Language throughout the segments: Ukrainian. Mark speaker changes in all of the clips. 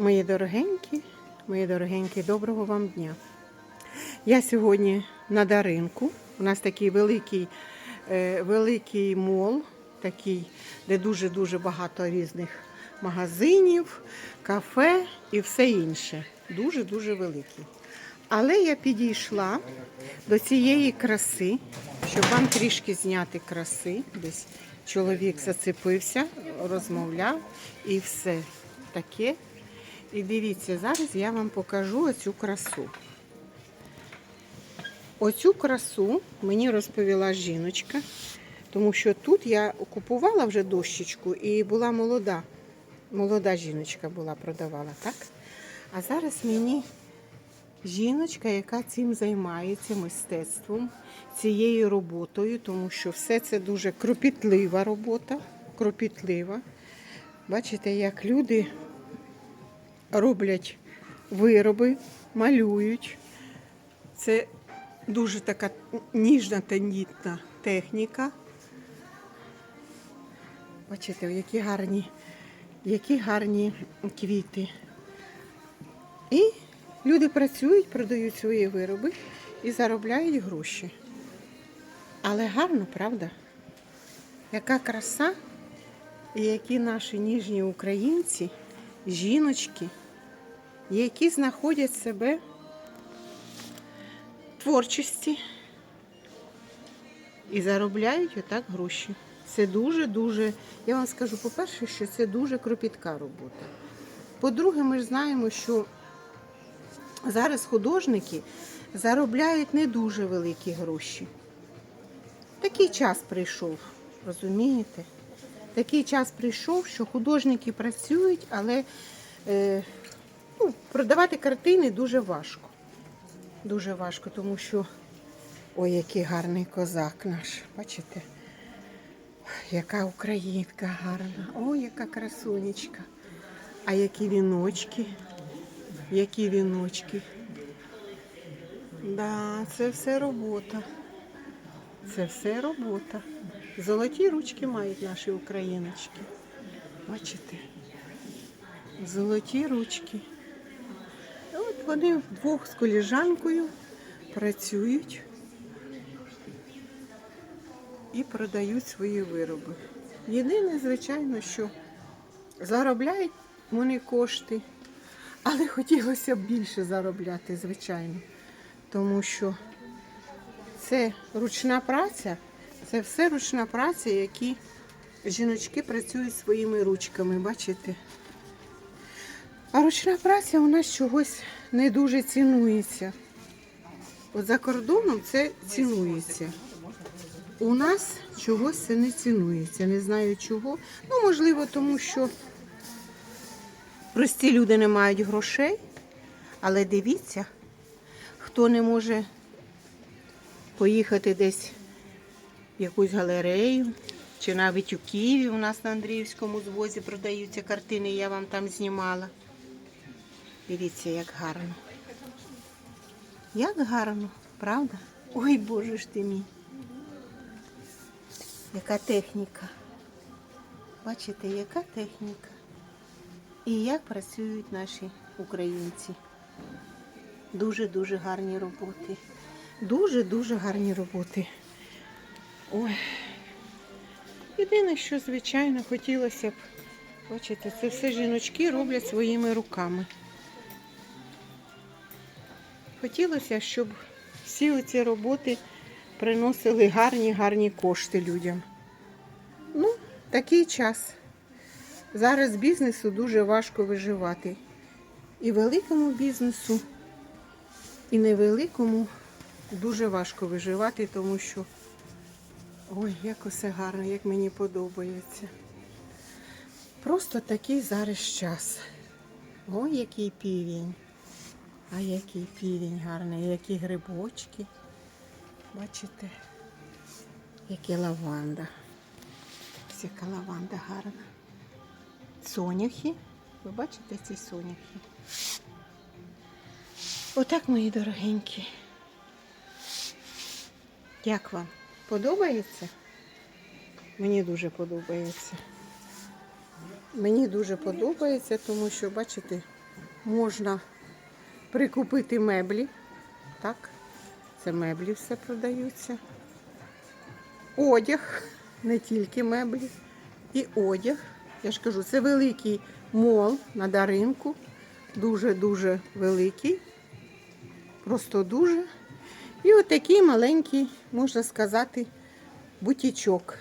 Speaker 1: Мої дорогенькі, мої дорогенькі, доброго вам дня. Я сьогодні на Даринку. У нас такий великий, е, великий мол, такий, де дуже-дуже багато різних магазинів, кафе і все інше. Дуже-дуже великий. Але я підійшла до цієї краси, щоб вам трішки зняти краси. Десь чоловік зацепився, розмовляв і все таке. І дивіться, зараз я вам покажу оцю красу. Оцю красу мені розповіла жіночка, тому що тут я купувала вже дощечку і була молода. Молода жіночка була, продавала, так? А зараз мені жіночка, яка цим займається мистецтвом, цією роботою, тому що все це дуже кропітлива робота. Кропітлива. Бачите, як люди роблять вироби, малюють. Це дуже така ніжна тендітна техніка. Бачите, які гарні, які гарні квіти. І люди працюють, продають свої вироби і заробляють гроші. Але гарно, правда? Яка краса, і які наші ніжні українці, жіночки, які знаходять себе в творчості і заробляють отак гроші. Це дуже-дуже, я вам скажу, по-перше, що це дуже кропітка робота. По-друге, ми ж знаємо, що зараз художники заробляють не дуже великі гроші. Такий час прийшов, розумієте? Такий час прийшов, що художники працюють, але е, ну, продавати картини дуже важко. Дуже важко, тому що ой, який гарний козак наш. Бачите? Яка українка гарна. Ой, яка красунечка. А які віночки, які віночки. Да, це все робота. Це все робота. Золоті ручки мають наші україночки. Бачите? Золоті ручки. Вони вдвох з коліжанкою працюють і продають свої вироби. Єдине, звичайно, що заробляють вони кошти, але хотілося б більше заробляти, звичайно. Тому що це ручна праця, це все ручна праця, які жіночки працюють своїми ручками, бачите? А ручна праця у нас чогось не дуже цінується. От за кордоном це цінується. У нас чогось це не цінується. Не знаю чого. Ну, можливо, тому що прості люди не мають грошей. Але дивіться, хто не може поїхати десь в якусь галерею, чи навіть у Києві у нас на Андріївському звозі продаються картини, я вам там знімала. Дивіться, як гарно. Як гарно, правда? Ой, Боже ж ти мій. Яка техніка. Бачите, яка техніка. І як працюють наші українці. Дуже-дуже гарні роботи. Дуже-дуже гарні роботи. Ой. Єдине, що, звичайно, хотілося б, бачите, це все жіночки роблять своїми руками. Хотілося, щоб всі оці роботи приносили гарні, гарні кошти людям. Ну, такий час. Зараз бізнесу дуже важко виживати. І великому бізнесу, і невеликому дуже важко виживати, тому що ой, як усе гарно, як мені подобається. Просто такий зараз час. Ой, який півень. А який півень гарний, які грибочки. Бачите, яке лаванда. Ось яка лаванда гарна. Соняхи. Ви бачите ці соняхи? Отак, мої дорогенькі. Як вам? Подобається? Мені дуже подобається. Мені дуже подобається, тому що, бачите, можна прикупити меблі. Так, це меблі все продаються. Одяг, не тільки меблі, і одяг. Я ж кажу, це великий мол на Даринку. Дуже-дуже великий. Просто дуже. І отакий маленький, можна сказати, бутічок,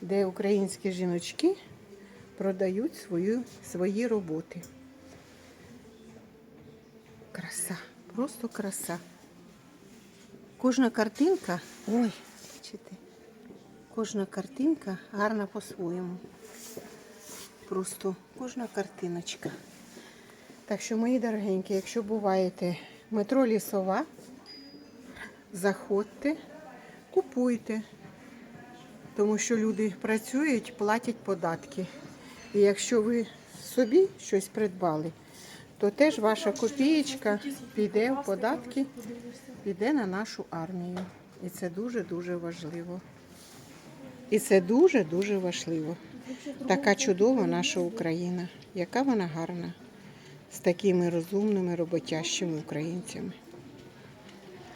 Speaker 1: де українські жіночки продають свою, свої роботи. Краса, просто краса. Кожна картинка, ой, бачите, кожна картинка гарна по-своєму. Просто кожна картиночка. Так що, мої дорогенькі, якщо буваєте метро лісова, заходьте, купуйте. Тому що люди працюють, платять податки. І якщо ви собі щось придбали, то теж ваша копієчка піде в податки, піде на нашу армію. І це дуже-дуже важливо. І це дуже-дуже важливо. Така чудова наша Україна, яка вона гарна з такими розумними роботящими українцями.